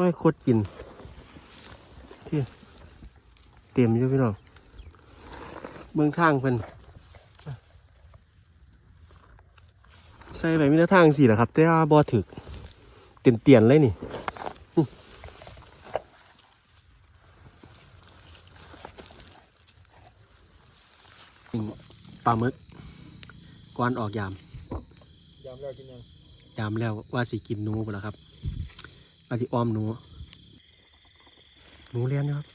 ค่อยคดกิน ที่เต็มอยู่พี่น้องเบื้องทางเพิ่นใส่ไปมีแต่ทางสี่แหละครับ แต่ว่าบ่ถึกเตียนเตียนๆเลยนี่อื้อนี่ปลาหมึกก่อนออกยาม ยามแล้วกินยัง ยามแล้วว่าสิกินหนูไปแล้วครับ ว่าสิอ้อมหนู หนูเลี้ยนนะครับ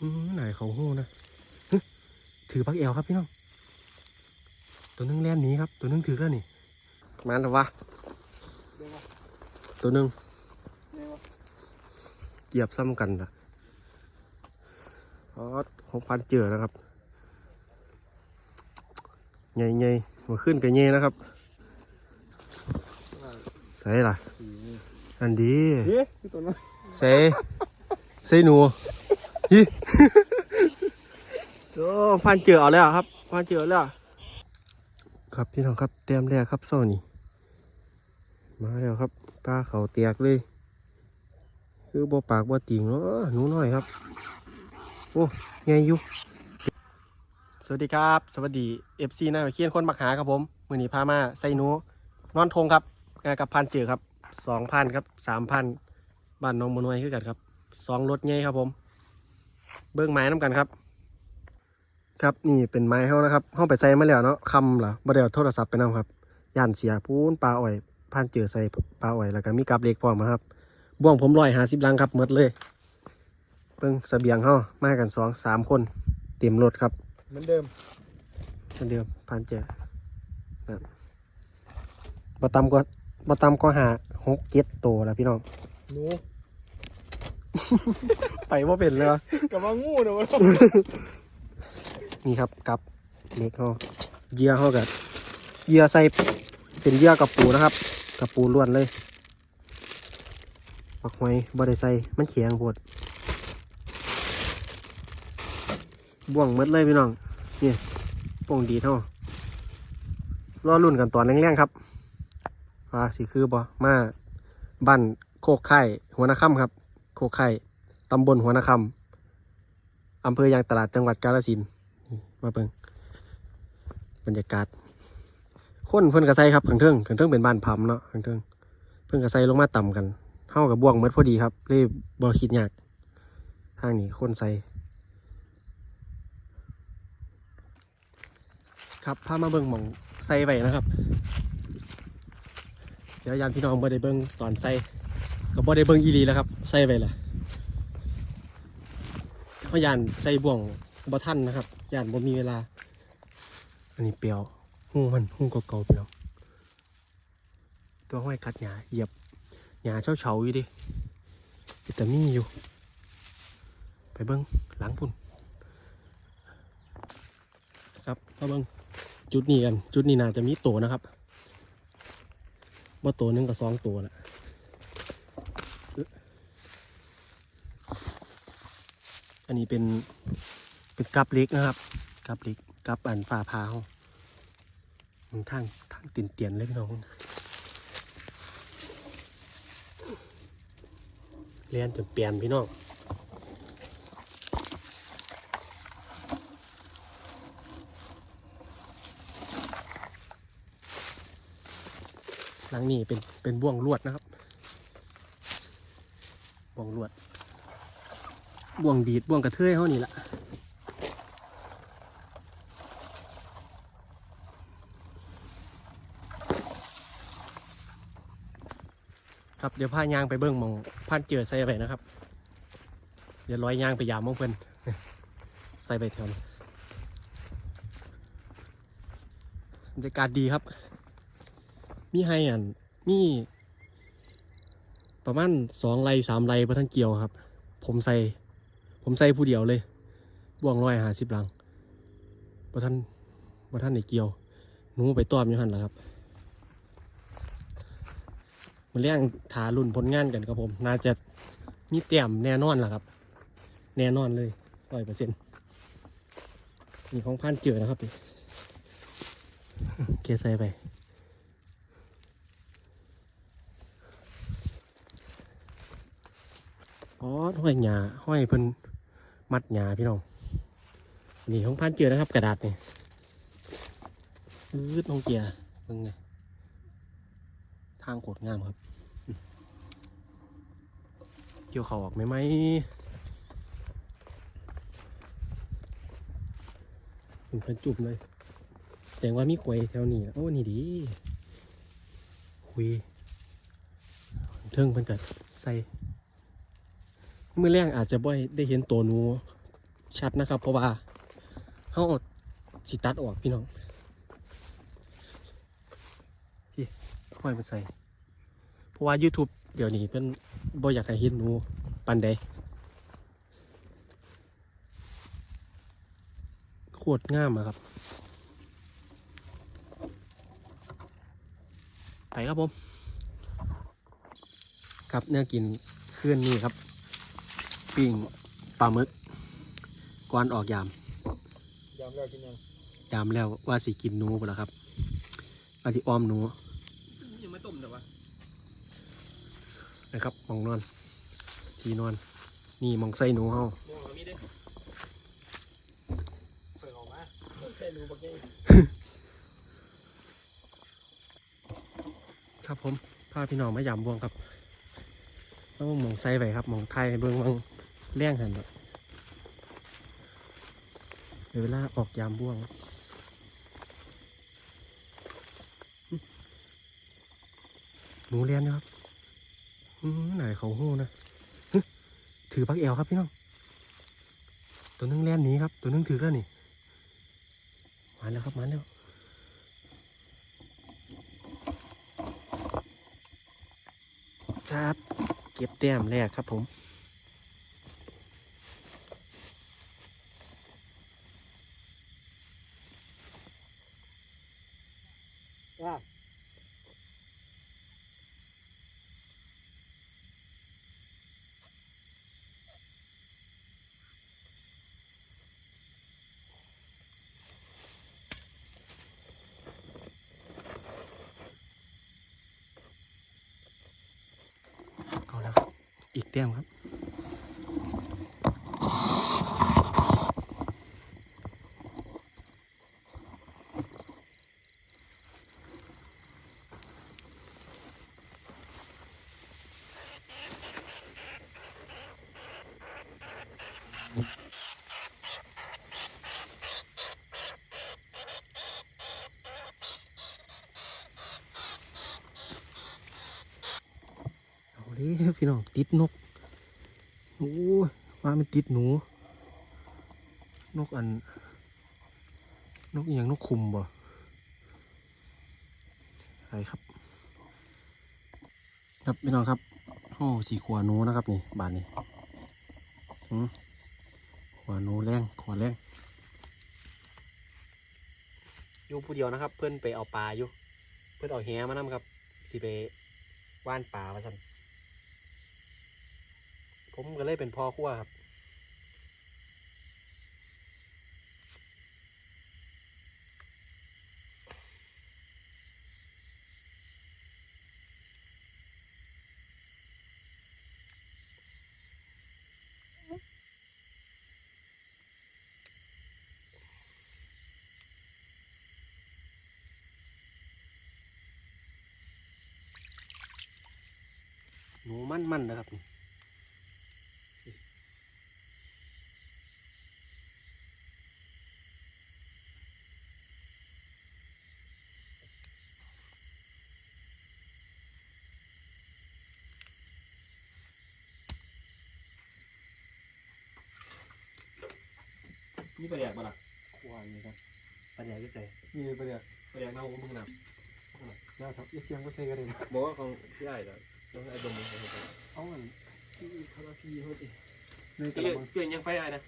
อืมไหนเขาหู้นะฮึถือพักเอวครับพี่น้อง ตัวหนึงเลี้ยนหนี้ครับ ตัวหนึงถือแล้วนี่มาแล้ววะเดี๋ยววะตัวหนึงเดี๋ยววะเกียบซ้ำกันนะอ๋อหกพันเจอนะครับใหญ่ๆมาขึ้นกับเย่นะครับใส่ล่ะ อันดีเฮ้ยพี่ตัวนั้นเซเซหนูยี่โอ้พันเจอเอาแล้วครับพันเจอแล้ว ครับพี่น้องครับเตรียมแรกครับเศร้านี่มาแล้วครับปลาเขาเตียกเลย คือบ่ปากบ่ติ่งเนาะหนูน้อยครับ โอ้ไงอยู่สวัสดีครับ สวัสดีเอฟซีนายเคียนคนมักหาครับผม มือนี้พามาใส่หนูนอนทงครับงานกับพันเจอครับ สองพันครับสามพันบ้านหน้องมนวยคือกันครับสองรถใหญ่ครับผม เบิ้งไม้น้ำกันครับ ครับนี่เป็นไม้เฮานะครับเฮาไปใส่มาแล้วเนาะคำล่ะบ่ได้เอาโทรศัพท์ไปนํครับย่านเสียปูนปลาอ้อยผ่านเจอใส่ปลาอ้อยแล้วก็มีกับเหล็กพร้อมนะครับบ่วงผมร้อยหาสิบลังครับหมดเลยเบิ้งเสบียงเฮามากันสองสามคนเต็มรถครับเหมือนเดิมเหมือนเดิมผ่านเจอนั่นบ่ต่ำก็บ่ต่ำก็หา หกเจ็ดตัวแล้วพี่น้อง หนูไปว่าเป็นเลยวะกับว่างูนะวะนี่ครับกับเล็กเขาเหยื่อเขากับเหยื่อใส่เป็นเหยื่อกับปูนะครับ กับปูล้วนเลยปักหอยบ่ได้ใส่มันเขียงปวดบ่วงหมดเลยพี่น้องนี่โป่งดีเท่ารอรุ่นกันตอนแรงๆครับว่าสิคือบ่มา บ้านโคกไข่หัวนาคำครับ โคกไข่ตำบลหัวนาคำอำเภอยางตลาดจังหวัดกาฬสินมาเบิ่งบรรยากาศคนเพิ่นกระไซครับข้างเทิงข้างเทิงเป็นบ้านพัมเนาะข้างเทิงเพิ่นกระไซลงมาต่ำกันเท่ากับบ่วงเมดพอดีครับเลยบ่คิดยากทางนี้คนใส่ครับพามาเบิ่งหม่องใส่ไว้นะครับ ดี๋ยวยานพี่น้องบ่ได้เบิ่งตอนใส่ก็บ่ได้เบิ่งอีหลีแล้วครับใส่ไว้ล่ะเพราะยานใส่บ่วงบ่ทันนะครับยานบ่มีเวลา อันนี้เปียวหูมันหูเก่าๆเปียวตัวห้อยกัดหญ้าเหยียบหญ้าเฉาๆอยู่ดิแต่มีอยู่ ไปเบิ้งหลังพุ่นครับมาเบิ้งจุดนี้กัน จุดนี้น่าจะมีโตนะครับ ว่าตัวหนึงกับสองตัวละอันนี้เป็นเป็นกับเล็กนะครับกับเล็กกับอันฝ่าพาเขามันทางทางตินเตียนเลยพี่น้องเลียนจนเปลี่ยนพี่น้อง หลังนี้เป็นเป็นบ่วงลวดนะครับ บ่วงลวด บ่วงดีดบ่วงกระเทยเขานี่แหละครับเดี๋ยวพายางไปเบิ้งมองพานเจอใส่ไปนะครับ เดี๋ยวร้อยยางไปยามมองเพิ่นใส่ไปแถวนี้บรรยากาศดีครับ มีให้อันมีประมาณสองไรสามไรพระท่านเกี่ยวครับ ผมใส่ ผมใส่ผู้เดียวเลยบ่วงร้อยหาสิบลังบ่ท่านบ่ท่านในเกี่ยวหนูไปต้อมอยู่หันแหละครับมันเรื่องถารุ่นผลงานกันครับผม น่าจะมีเตรียมแน่นอนแหละครับ แน่นอนเลยร้อยเปอร์เซ็นต์นี่ของพันเจือนะครับเกย์ใส่ไป อ๋อห้อยหญ้าห้อยเพิ่นมัดหญ้าพี่น้อง นี่ของพันเจือนะครับ กระดาษนี่อืดน้องเกียร์เบิ่งไงทางโคตรงามครับ เกี่ยวเขาออกไหมไหมเป็นพิ่นจุ่มเลยแสดงว่ามีกล้วยแถวนี้โอ้นี่ดีคุยเทิงเพิ่นกัดใส่ มื่อแรงอาจจะบ่ได้เห็นตัวหนูชัดนะครับ เพราะว่าเขาอาสิตัดออกพี่น้องพี่ค่อยมาใส่เพราะว่า YouTube เดี๋ยวนี้เป็นบ่อยากให้เห็นหนูปันใดโคตรงามอะครับ ไปครับผม ครับเนี่ยกินเคลื่อนนี่ครับ ปิ้งปลาหมึกก่อนออกยามยามแล้วกินยังยามแล้วว่าสิกินหนูไปแล้วครับว่าสิอ้อมหนูยังไม่ต้มแต่ว่านะครับหมองนอน ที่นอน นี่หมองใส่หนูเฮาม่วงเรามีเด้เปิดออกมาแค่รู้ปะเก้ครับผมพาพี่น้องมายามบวงครับต้องหมองใส่ไปครับหมองไทยเบิ่งวัง แรงหันแบบเวเวลาออกยามบ่วงหนูเรียนนะครับไหนเขาหู้นะถือพักเอวครับพี่น้อง ตัวนึงเลียนหนีครับ ตัวนึงถือแล้วนี่มาแล้วครับมาแล้วครับ เก็บแต้มแรกครับผม ว่า เอาแล้วครับ อีก แต้มครับ เลยพี่น้องติดนกโอ้ยว่ามันติดหนู นกอัน นกเอียงนกคุมบ่อะไรครับ ครับพี่น้องครับโอ้สีขวานูนะครับนี่บานนี้ขวานูแรงขวาแรงอยู่ผู้เดียวนะครับ เพื่อนไปเอาปลาอยู่ เพื่อนเอาแหมานํครับสิไปว่านปลาว่าสัน ผมก็เลยเป็นพ่อขั้วครับหนูมั่นๆนะครับ นี่นี่ประเดี๋ยวมาละควายนี่ครับปัญญาก็ใส่นี่ประเดี๋ยวปัญญาเน่าของมึงนะได้ครับอีเสียงก็ใช้กันเลยบอกว่าของพี่ใหญ่แล้วต้องไอ้ดมมันไปเอาอันที่คาราฟีเฮ้ยในกเกี่ระยมังเกี่ยยังไฟไอ้นะ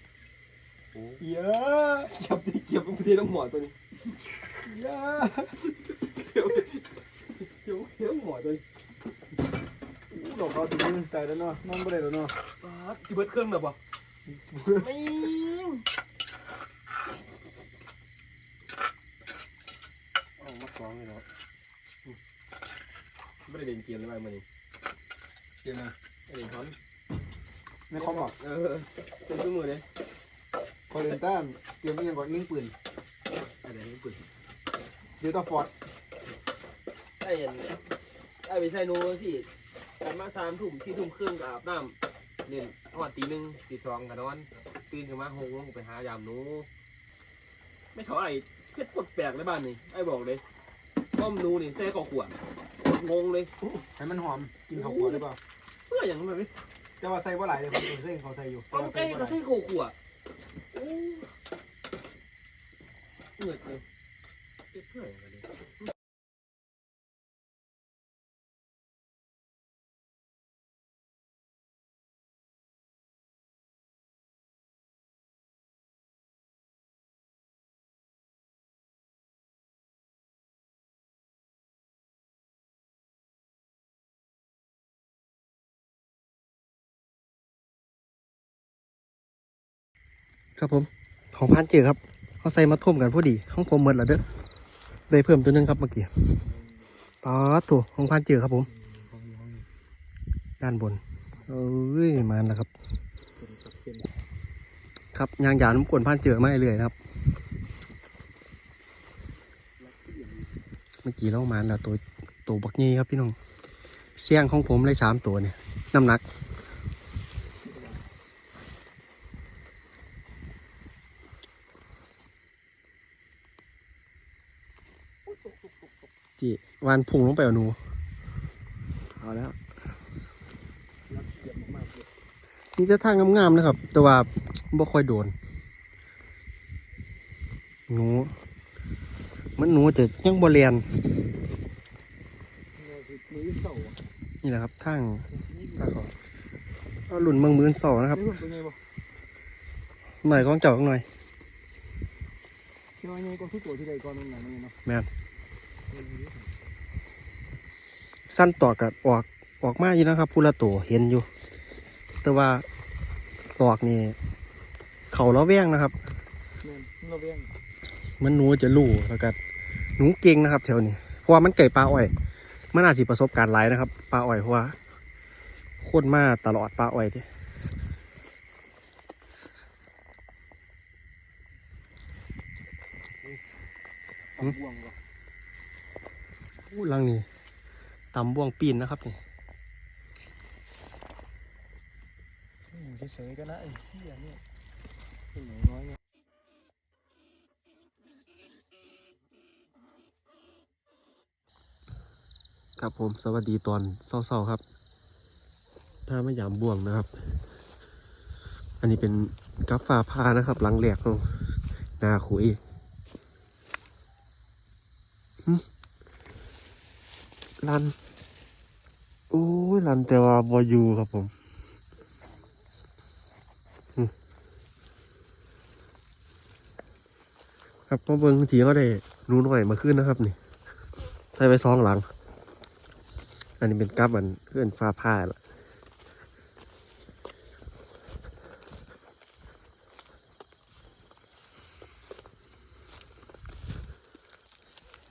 เยอะเก็บเก็บมันเดียวต้องหมอตัวนี้เยอะเดี๋ยวเดี๋ยวเดี๋ยวหมอตัวนี้หลอกเขาถึงมือตายแล้วเนาะนอนไม่ได้แล้วเนาะที่เบิดเครื่องแบบบ่ไม่ เอามาคล้องเลยเนาะ ไม่ได้เล่นเกมเลยมันนี่เดี๋ยวนะไม่ได้ทอนในคอมบอกเออเป็นตัวมือเลยคอเลนตันเตรียมอิหยังก่อนยิงปืนอะไรนี่ปุ่นเดลต้าฟอร์ดไอ้ยันไอ้ไปใส่นูสิกันมาสามทุ่มสี่ทุ่มครึ่งก็อาบน้ำเล่นทอดตีหนึ่งตีสองกันนอนตื่นขึ้นมาหกโมงไปหายามหนูไม่เท่าไหร่เพชรปวดแปลกในบ้านนี่ไอ้บอกเลยต้มหนูนี่ใส่ข้าวขวด งงเลยให้มันหอมกินข้าวคั่วหรือเปล่าเพื่ออย่างนั้นไหมแต่ว่าใส่ว่าหลายเลยผมเส้นเขาใส่อยู่ต้มไก่ก็ใส่ข้าวขวดโอ้เหนื่อยเลยเจ็บเพื่ออย่างไร ครับผม ของพันเจอครับเขาใส่มาท่วมกันพอดีของผมหมดแล้วเด้อได้เพิ่มตัวนึงครับเมื่อกี้ป๊าดตัวของพันเจอครับผม ด้านบนเอ้ยมาแล้วครับ ครับยางหยาน้ำกวนพันเจอมาเรื่อยๆนะครับ เมื่อกี้เรามาแล้วตัวตัวบักนี้ครับพี่น้องเสี่ยงของผมเลยสามตัวเนี่ยน้ำหนัก ที่วานพุ่งลงไปเอาหนู เอาแล้วนี่จะทางงามๆนะครับ แต่ว่าบ่ค่อยโดน หนู มันหนูจะยังบ่เรียนมือเสานี่แหละครับทางทางเขาเอาหลุนเมืองมือนสองนะครับเป็นไงบ่หน่อยของเจ้าหน่อยที่ว่าไงก็คือตัวที่ใดก่อนนั่นน่ะนี่เนาะแม่น สั้นต่อกับออกออกมาอยู่นะครับพูละตัวเห็นอยู่ แต่ว่าตอกนี่เขาล้อแวงนะครับแม่นเราเบี้ยงมันหนูจะลู่แล้วก็หนูเก่งนะครับ แถวนี้เพราะว่ามันไก่ปลาอ้อยมันอาจสิประสบการณ์หลายนะครับปลาอ้อยเพราะว่าโคตรมาตลอดปลาอ้อยเด้ตำบวงบ่ อู้หลังนี้ตำบ่วงปีนนะครับนี่อืมเฉยๆก็นะไอ้เหี้ยเนี่ยเป็นหนูน้อยเนี่ยครับผมสวัสดีตอนเศร้าๆครับ ถ้าไม่ยามบ่วงนะครับ อันนี้เป็นกัฟฟ้าพานะครับหลังแหลกของนาขุยหึ ลัน โอ้ยลันแต่ว่าบอยู่ครับผมครับมาเบิ้งทีก็ได้นูหน่อยมาขึ้นนะครับนี่ ใส่ไปซองหลัง อันนี้เป็นกับอันเพื่อนฟ้าผ้าละ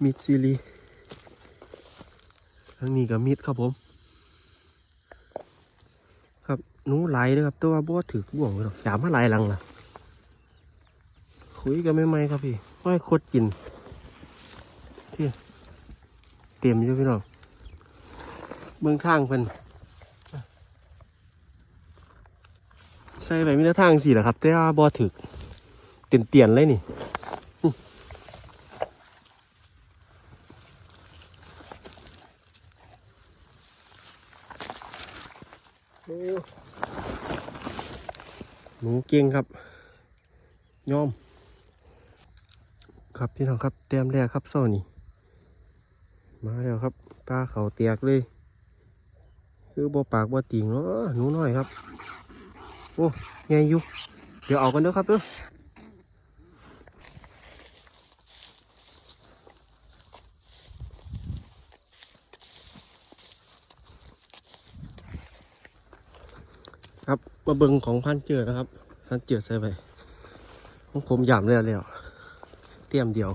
มิดซีรี ทั้งนี้กับมิดครับผม ครับหนูไหลนะครับแต่ว่าบ่ถือบ่วงเลยหรอกยามาไหลหลังล่ะคุยกันไม่ไหมครับพี่ไม่โคตรกินที่เต็มอยู่พี่น้องเบื้องทางเพิ่นใส่ไปมีแต่ทางสี่แหละครับ แต่ว่าบ่ถึกเตียนเตียนๆเลยนี่อื้อโอ้ห นูเก่งครับยอม ครับพี่น้องครับเตรียมแรกครับเศร้านี่มาแล้วครับปลาเขาเตียกเลย คือบ่ปากบ่ติ่งเนาะหนูน้อยครับ โอ้ใหญ่อยู่ เดี๋ยวออกกันเด้อครับเด้อ มาเบิงของพันเจือนะครับพันเจือใส่ไปของผมหยามแล้วแล้วเตรียมเดียว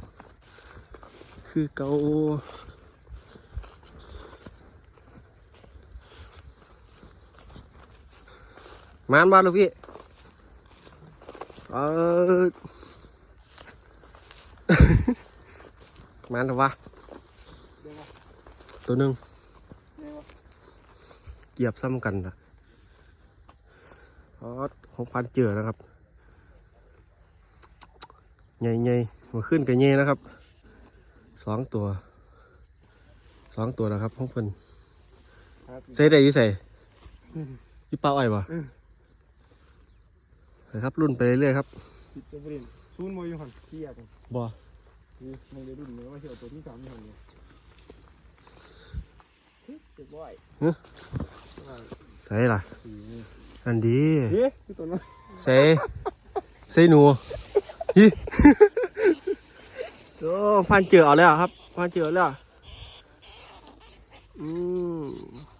คือเกามานบ้านลูกพี่เออมานเถอวะตัวหนึ่งเดี๋ยววะเหยียบซ้ำกันนะ อ๋อหกพันเจอนะครับใหญ่ๆมาขึ้นกันใหญ่นะครับสองตัวสองตัวนะครับของเพิ่นครับใส่ได้อยี่ใส่ยี่เป้าไอ้บ่อืมนะครับรุ่นไปเรื่อยๆครับสิบเจ็ดประเด็นศูนย์โมยหันเที่ยกันบ่นี่มึงได้รุ่นเนื้อว่าเที่ยวตัวที่สามนี่หันเนี่ยเจ็บบ่อยใส่ล่ะสี่ อันดีเฮ้ยคือตัวนั้นใส่ใส่หนูยี่โอ้พันเจอเอาแล้วครับพันเจอแล้วอืม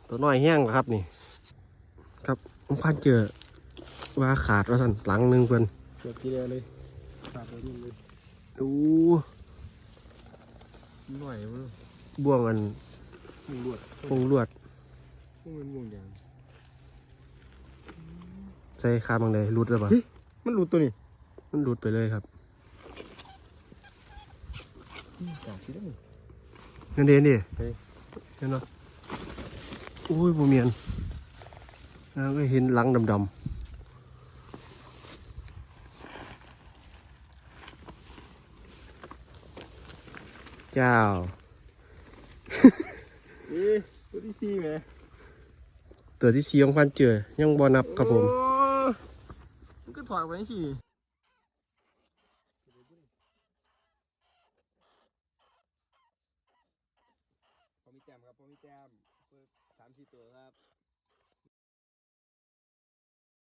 ตัวน้อยแห้งแล้วครับนี่ ครับพันเจอว่าขาดว่าสั่นหลังหนึ่งเพิ่นเกือบทีเดียวเลยขาดตัวนี้เลยดูหน่อยมั้งบ่วงอันมึงรวดพงลวดพวกมันวงยาง ใส่คาบังเลยรุดแล้วปะมันหลุดตัวนี้ มันรุดไปเลยครับจากที่ได้เงินเดือนดิเฮ้ยเห็นเนาะอุ้ยบ่เมียนแล้วก็เห็นหลังดำๆเจ้าเอ๊ะตัวที่สี่ไหมตัวที่สีของพันเจอยังบ่นับครับผม 耍关系